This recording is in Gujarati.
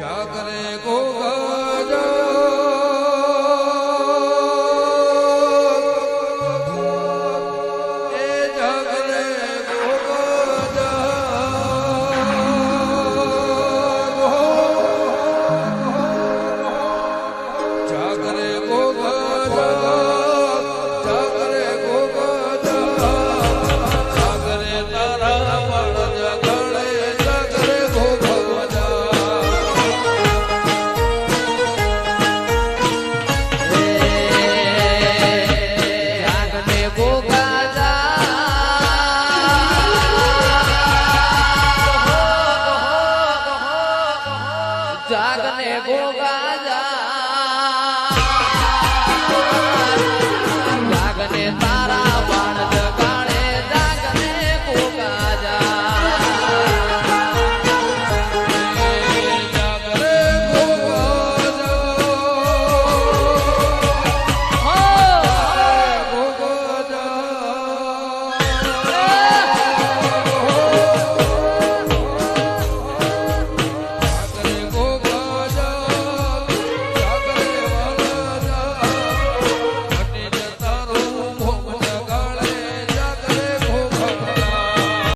जागले જા ભોગા જા.